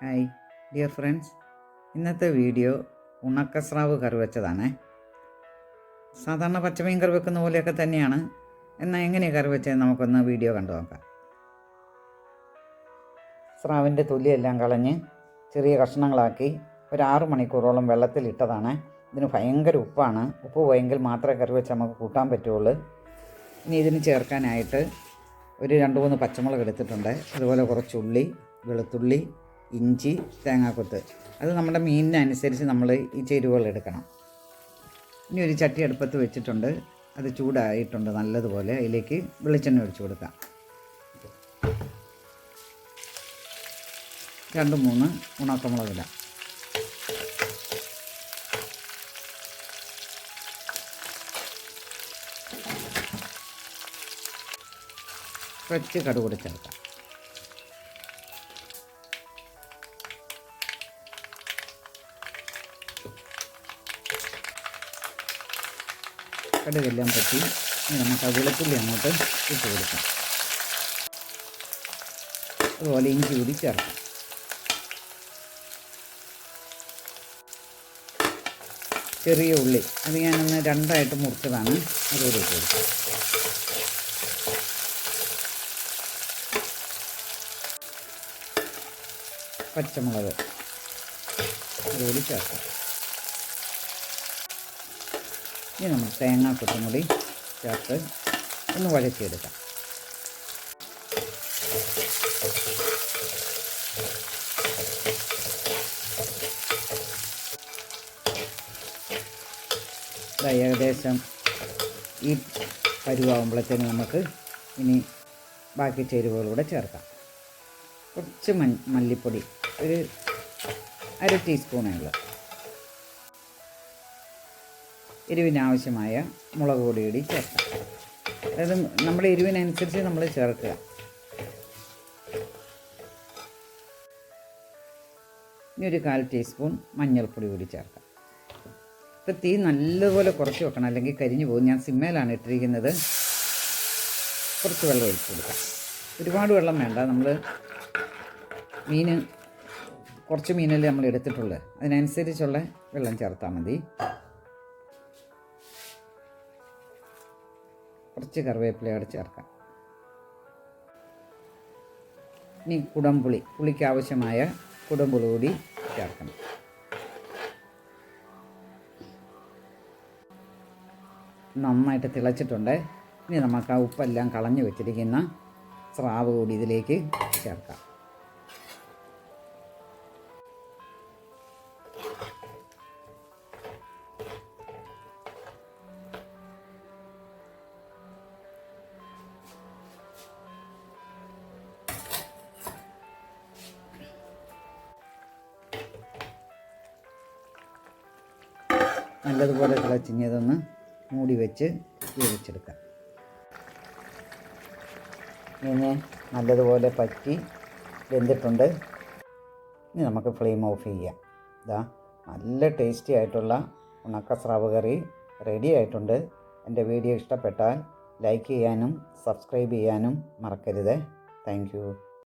Hi dear friends. ഇന്നത്തെ video ഉണക്കസ്രാവ് കറി വെച്ചതാണേ. സാധാരണ പച്ചമീൻ കറി വെക്കുന്ന പോലെയൊക്കെ തന്നെയാണ്. എന്നാൽ എങ്ങനെയാണ് കറി വെച്ചത് നമുക്കൊന്ന് വീഡിയോ കണ്ടു നോക്കാം. സ്രാവിന്റെ തൊലിയെല്ലാം കളഞ്ഞ് ചെറിയ കഷ്ണങ്ങളാക്കി ഒരു ആറ് മണിക്കൂറോളം വെള്ളത്തിലിട്ടതാണ് ഇതിന് ഭയങ്കര ഉപ്പാണ്. ഉപ്പ് പോയെങ്കിൽ മാത്രമേ കറി വെച്ച് നമുക്ക് കൂട്ടാൻ പറ്റുള്ളൂ. ഇനി ഇതിന് ചേർക്കാനായിട്ട് ഒരു രണ്ട് മൂന്ന് പച്ചമുളക് എടുത്തിട്ടുണ്ട്. അതുപോലെ കുറച്ച് ഉള്ളി വെളുത്തുള്ളി ഇഞ്ചി തേങ്ങാക്കൊത്ത്. അത് നമ്മുടെ മീനിനനുസരിച്ച് നമ്മൾ ഈ ചേരുവകൾ എടുക്കണം ഇനി ഒരു ചട്ടി അടുപ്പത്ത് വെച്ചിട്ടുണ്ട്. അത് ചൂടായിട്ടുണ്ട് നല്ലതുപോലെ. അതിലേക്ക് വെളിച്ചെണ്ണ ഒഴിച്ചു കൊടുക്കാം. രണ്ട് മൂന്ന് ഉണക്കമുളകില കുറച്ച് കടുകൂടി ചേർക്കാം. കടുകെല്ലാം പറ്റി നമുക്ക് ആ വെളുത്തുള്ളി അങ്ങോട്ട് ഇട്ട് കൊടുക്കാം. അതുപോലെ ഇഞ്ചി കൂടി ചേർക്കാം. ചെറിയ ഉള്ളി. അത് ഞാനൊന്ന് രണ്ടായിട്ട് മുറിച്ചതാണ്. അതുകൂടി ഇട്ട് കൊടുക്കാം. പച്ചമുളക്. അതുകൂടി ചേർക്കാം. ഇനി നമ്മൾ തേങ്ങാ കൊത്തും കൂടി ചേർത്ത് ഒന്ന് വഴറ്റിയെടുക്കാം. ഏകദേശം ഈ പരുവാകുമ്പോഴത്തേന് നമുക്ക് ഇനി ബാക്കി ചേരുവകളൂടെ ചേർക്കാം. കുറച്ച് മല്ലിപ്പൊടി ഒരു അര ടീസ്പൂണേ ഉള്ളൂ. എരിവിനാവശ്യമായ മുളക് പൊടി കൂടി ചേർക്കാം. അതായത് നമ്മുടെ എരിവിനനുസരിച്ച് നമ്മൾ ചേർക്കുക. ഇനി ഒരു കാൽ ടീസ്പൂൺ മഞ്ഞൾപ്പൊടി കൂടി ചേർക്കാം. ഇപ്പം തീ നല്ലതുപോലെ കുറച്ച് വെക്കണം. അല്ലെങ്കിൽ കരിഞ്ഞു പോകും. ഞാൻ സിമ്മയിലാണ് ഇട്ടിരിക്കുന്നത്. കുറച്ച് വെള്ളം ഒഴിച്ച് കൊടുക്കാം. ഒരുപാട് വെള്ളം വേണ്ട. നമ്മൾ മീൻ കുറച്ച് മീനല്ലേ നമ്മൾ എടുത്തിട്ടുള്ളത് അതിനനുസരിച്ചുള്ള വെള്ളം ചേർത്താൽ മതി. കുറച്ച് കറിവേപ്പിലയോടെ ചേർക്കാം. ഇനി കുടംപുളി പുളിക്ക് ആവശ്യമായ കുടംപുളി കൂടി ചേർക്കണം. നന്നായിട്ട് തിളച്ചിട്ടുണ്ട്. ഇനി നമുക്ക് ആ ഉപ്പെല്ലാം കളഞ്ഞു വെച്ചിരിക്കുന്ന സ്രാവ് കൂടി ഇതിലേക്ക് ചേർക്കാം. നല്ലതുപോലെ തിളച്ചിഞ്ഞതൊന്ന് മൂടി വെച്ച് വേവിച്ചെടുക്കാം. ഇനി നല്ലതുപോലെ പറ്റി വെന്തിട്ടുണ്ട്. ഇനി നമുക്ക് ഫ്ലെയിം ഓഫ് ചെയ്യാം. ഇതാ നല്ല ടേസ്റ്റി ആയിട്ടുള്ള ഉണക്ക സ്രാവ് കറി റെഡി ആയിട്ടുണ്ട്. എന്റെ വീഡിയോ ഇഷ്ടപ്പെട്ടാൽ ലൈക്ക് ചെയ്യാനും സബ്സ്ക്രൈബ് ചെയ്യാനും മറക്കരുത്. താങ്ക്